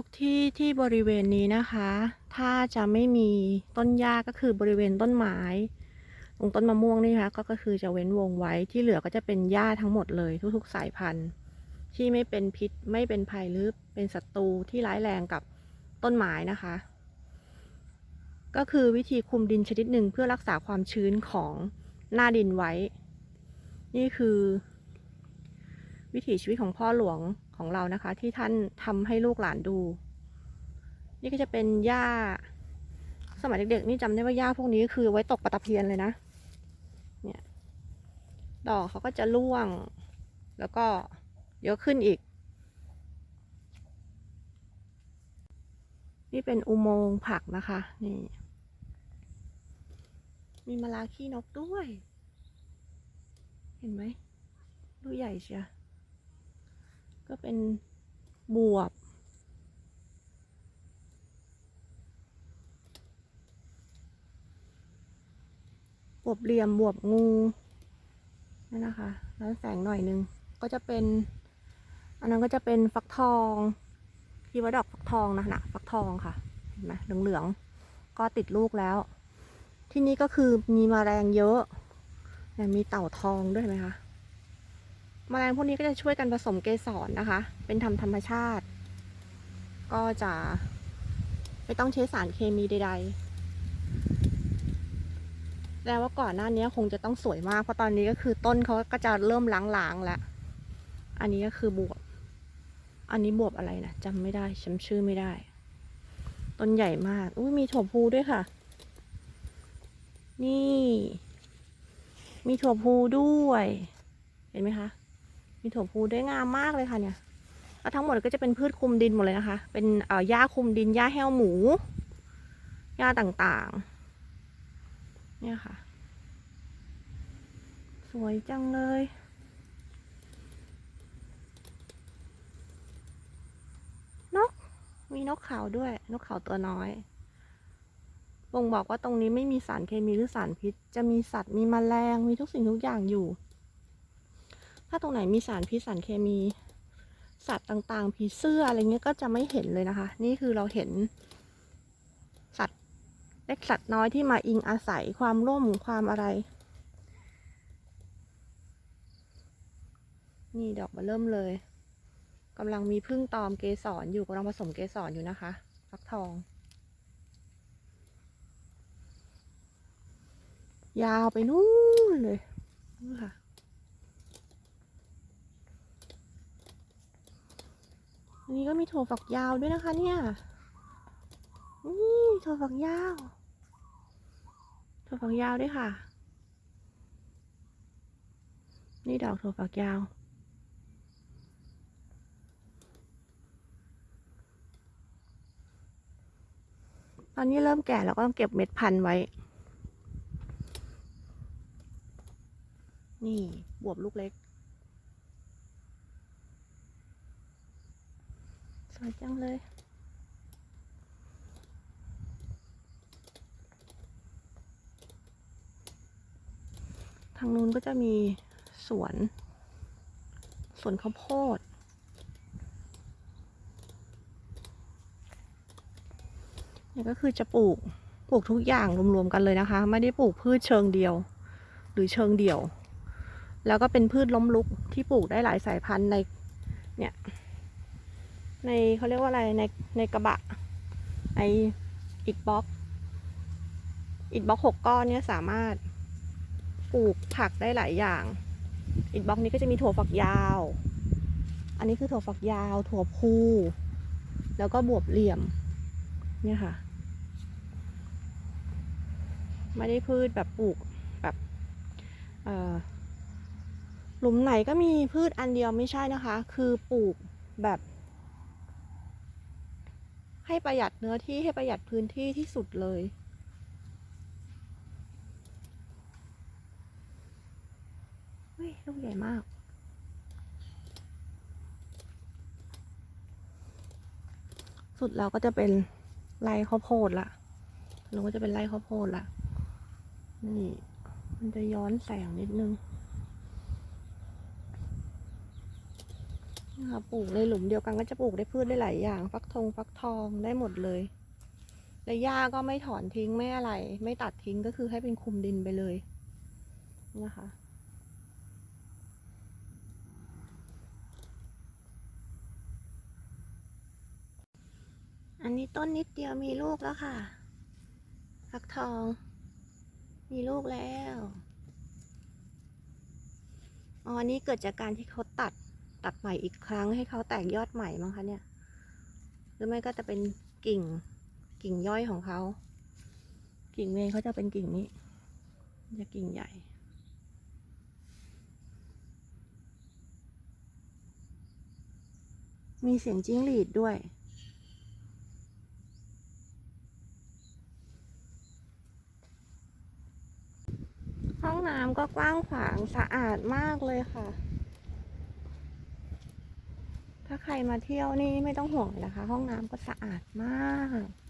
ทุกที่ที่บริเวณนี้นะคะ ถ้าจะไม่มีต้นหญ้าก็คือบริเวณต้นไม้ตรงต้นมะม่วงนี่นะคะก็ก็คือจะเว้นวงไว้ที่เหลือก็จะเป็นหญ้าทั้งหมดเลยทุกๆ สายพันธุ์ ที่ไม่เป็นพิษไม่เป็นภัยหรือเป็นศัตรูที่ร้ายแรงกับต้นไม้นะคะ ก็คือวิธีคุมดินชนิดหนึ่งเพื่อรักษาความชื้นของหน้าดินไว้ นี่คือ วิถีชีวิตของพ่อหลวงของเรานะคะ ที่ท่านทำให้ลูกหลานดู นี่ก็จะเป็นหญ้า สมัยเด็กๆนี่จำได้ว่าหญ้าพวกนี้คือไว้ตกปลาตะเพียนเลยนะ เนี่ย ดอกเขาก็จะร่วง แล้วก็เยอะขึ้นอีก นี่เป็นอุโมงค์ผักนะคะ นี่ มีมะลาขี้นกด้วย เห็นไหมดูใหญ่เชีย ก็เป็นบวบ บวบเหลี่ยมบวบงูนั่นนะคะแล้วแสงหน่อยนึง ก็จะเป็น อันนั้นก็จะเป็นฟักทองที่ว่าดอกฟักทองนะนะฟักทองค่ะเห็นไหมเหลืองๆก็ติดลูกแล้ว ที่นี่ก็คือมีมแมลงเยอะมีเต่าทองด้วยไหมคะ แมลงพวกนี้ก็จะช่วยกันผสมเกสรนะคะ เป็นธรรมธรรมชาติ ก็จะไม่ต้องใช้สารเคมีใดๆแปลว่าก่อนหน้านี้คงจะต้องสวยมาก เพราะตอนนี้ก็คือต้นเขาก็จะเริ่มล้างๆแล้ว อันนี้ก็คือบวบ อันนี้บวบอะไรนะจำไม่ได้จำชื่อไม่ได้ ต้นใหญ่มาก อุ้ยมีถั่วพูด้วยค่ะ นี่ มีถั่วพูด้วย เห็นไหมคะ มีถั่วพูด้วยงามมากเลยค่ะเนี่ยแล้วทั้งหมดก็จะเป็นพืชคลุมดินหมดเลยนะคะ เป็นหญ้าคลุมดินหญ้าแห้วหมูหญ้าต่างๆ เนี่ยค่ะ สวยจังเลยนกมีนกเขาด้วย นกเขาตัวน้อยบ่งบอกว่าตรงนี้ไม่มีสารเคมีหรือสารพิษ จะมีสัตว์มีแมลงมีทุกสิ่งทุกอย่างอยู่ ถ้าตรงไหนมีสารพิษสารเคมี สัตว์ต่างๆ ผีเสื้ออะไรเงี้ยก็จะไม่เห็นเลยนะคะ นี่คือเราเห็น สัตว์เล็กสัตว์น้อยที่มาอิงอาศัยความร่มความอะไร นี่ดอกมาเริ่มเลยกำลังมีพึ่งตอมเกสรอยู่กำลังผสมเกสรอยู่นะคะฟักทอง ยาวไปนู่นเลยนู่ค่ะ อันนี้ก็มีถั่วฝักยาวด้วยนะคะเนี่ยนี่ถั่วฝักยาวถั่วฝักยาวด้วยค่ะ นี่ดอกถั่วฝักยาว ตอนนี้เริ่มแก่แล้วก็ต้องเก็บเม็ดพันธุ์ไว้ นี่บวบลูกเล็ก สวยจังเลย ทางนู้นก็จะมีสวน สวนข้าวโพดเนี่ยก็คือจะปลูก ปลูกทุกอย่างรวมๆกันเลยนะคะ ไม่ได้ปลูกพืชเชิงเดียว หรือเชิงเดี่ยว แล้วก็เป็นพืชล้มลุกที่ปลูกได้หลายสายพันธุ์ในเนี่ย ในเขาเรียกว่าอะไรในในกระบะในอิฐบล็อกอิฐบล็อกหกก้อนเนี่ยสามารถปลูกผักได้หลายอย่างอิฐบล็อกนี้ก็จะมีถั่วฝักยาว อันนี้คือถั่วฝักยาว ถั่วพูแล้วก็บวบเหลี่ยม เนี่ยค่ะ ไม่ได้พืชแบบปลูกแบบหลุมไหนก็มีพืชอันเดียวไม่ใช่นะคะ คือปลูกแบบ ให้ประหยัดเนื้อที่ให้ประหยัดพื้นที่ที่สุดเลย เฮ้ย ลูกใหญ่มาก สุดแล้วก็จะเป็นไร่ข้าวโพดละแล้วก็จะเป็นไร่ข้าวโพดละนี่ มันจะย้อนแสงนิดนึง นะคะ ปลูกในหลุมเดียวกันก็จะปลูกได้พืชได้หลายอย่าง ฟักทองฟักทองได้หมดเลยและหญ้าก็ไม่ถอนทิ้งไม่อะไร ไม่ตัดทิ้งก็คือให้เป็นคุมดินไปเลยนะคะ อันนี้ต้นนิดเดียวมีลูกแล้วค่ะ ฟักทอง มีลูกแล้วอ๋ออันนี้เกิดจากการที่เขาตัด ตัดใหม่อีกครั้งให้เขาแตกยอดใหม่มั้งคะเนี่ย หรือไม่ก็จะเป็นกิ่งกิ่งย่อยของเขา กิ่งเมนเขาจะเป็นกิ่งนี้ จะกิ่งใหญ่มีเสียงจิ้งหรีดด้วย ห้องน้ำก็กว้างขวางสะอาดมากเลยค่ะ ถ้าใครมาเที่ยวนี่ไม่ต้องห่วงนะคะ ห้องน้ำก็สะอาดมาก